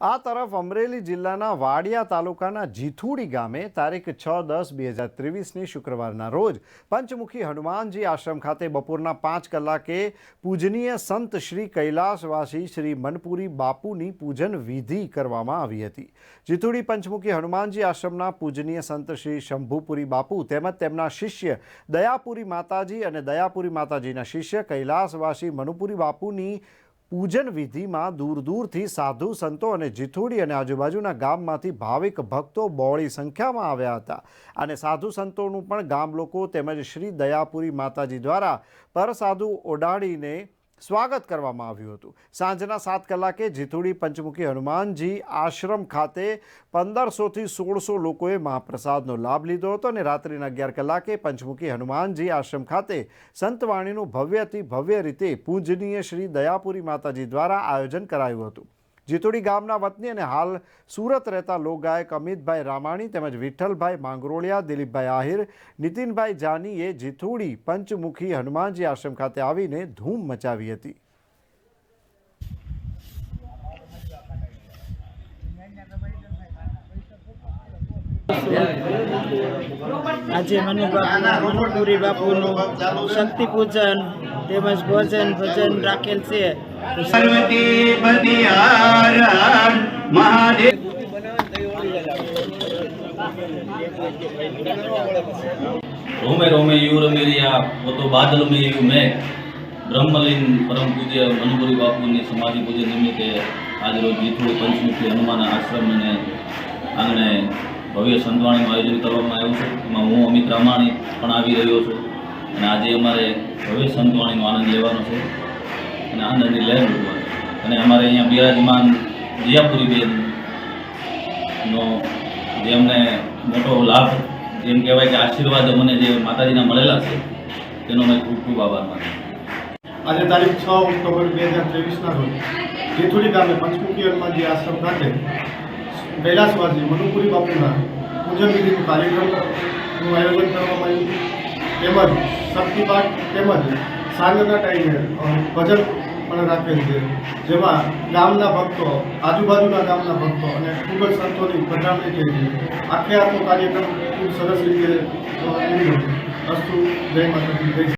આ તરફ અમરેલી જિલ્લાના વાડિયા તાલુકાના જીથુડી ગામે તારીખ છ દસ બે હજાર ત્રેવીસની શુક્રવારના રોજ પંચમુખી હનુમાનજી આશ્રમ ખાતે બપોરના પાંચ કલાકે પૂજનીય સંત શ્રી કૈલાસવાસી શ્રી મનપુરી બાપુની પૂજન વિધિ કરવામાં આવી હતી. જીથુડી પંચમુખી હનુમાનજી આશ્રમના પૂજનીય સંત શ્રી શંભુપુરી બાપુ તેમજ તેમના શિષ્ય દયાપુરી માતાજી અને દયાપુરી માતાજીના શિષ્ય કૈલાસવાસી મનુપુરી બાપુની પૂજન વિધિમાં દૂર દૂરથી સાધુ, સંતો અને જીથુડી અને આજુબાજુના ગામમાંથી ભાવિક ભક્તો બહોળી સંખ્યામાં આવ્યા હતા. અને સાધુ, સંતોનું પણ ગામ લોકો તેમજ શ્રી દયાપુરી માતાજી દ્વારા પર સાધુ ઓડાડીને સ્વાગત કરવામાં આવ્યું હતું. સાંજના સાત કલાકે જીથુડી પંચમુખી હનુમાનજી આશ્રમ ખાતે પંદરસોથી સોળસો લોકોએ મહાપ્રસાદનો લાભ લીધો હતો અને રાત્રિના અગિયાર કલાકે પંચમુખી હનુમાનજી આશ્રમ ખાતે સંતવાણીનું ભવ્યથી ભવ્ય રીતે પૂજનીય શ્રી દયાપુરી માતાજી દ્વારા આયોજન કરાયું હતું. જીતોડી ગામના વતની અને હાલ સુરત રહેતા લોકગાયક અમિતભાઈ રામાણી તેમજ વિઠ્ઠલભાઈ માંગરોળિયા દિલીપભાઈ આહિર નીતિનભાઈ જાનીએ જીથુડી પંચમુખી હનુમાનજી આશ્રમ ખાતે આવીને ધૂમ મચાવી હતી. આજે મનુપુરી બાપુનું શક્તિ પૂજન તેમજ ભોજન ભજન રાખેલ છે. મહાદેવ. રોમે રોમે યુ રમેરિયા પોતો બાદલ મે યુ મે. બ્રહ્મલીન પરમ પૂજ્ય મનુપુરી બાપુની સમાધિ પૂજ્ય નિમિત્તે આજરોજ જીથુ પંચમુખી હનુમાન આશ્રમ અને આંગણે ભવ્ય સંતવાણીનું આયોજન કરવામાં આવ્યું છે. એમાં હું અમિત રામાણી પણ આવી રહ્યો છું અને આજે અમારે ભવ્ય સંતવાણીનો આનંદ લેવાનો છે અને આનંદની લહેર અને અમારે અહીંયા બિરાજમાન નો જેમને મોટો લાભ જેમ કહેવાય કે આશીર્વાદ મને જે માતાજીના મળેલા છે, તેનો મેં ખૂબ ખૂબ આભાર માનું આજે તારીખ છ ઓક્ટોબર બે હજાર ત્રેવીસના રોજ જેથુડી ગામે પંચમુખી જે આશ્રમ ખાતે કૈલાસવાસી મનુપુરી બાપુના પૂજન વિધિનું કાર્યક્રમનું આયોજન કરવામાં આવ્યું તેમજ શક્તિપાઠ તેમજ સાંજના ટાઈમે ભજન પણ રાખેલ છે જેમાં ગામના ભક્તો, આજુબાજુના ગામના ભક્તો અને ખૂબ જ સંતોની પધરામણી થઈ છે આખે આખો કાર્યક્રમ ખૂબ સરસ રીતે. અસ્તુ જય માતાજી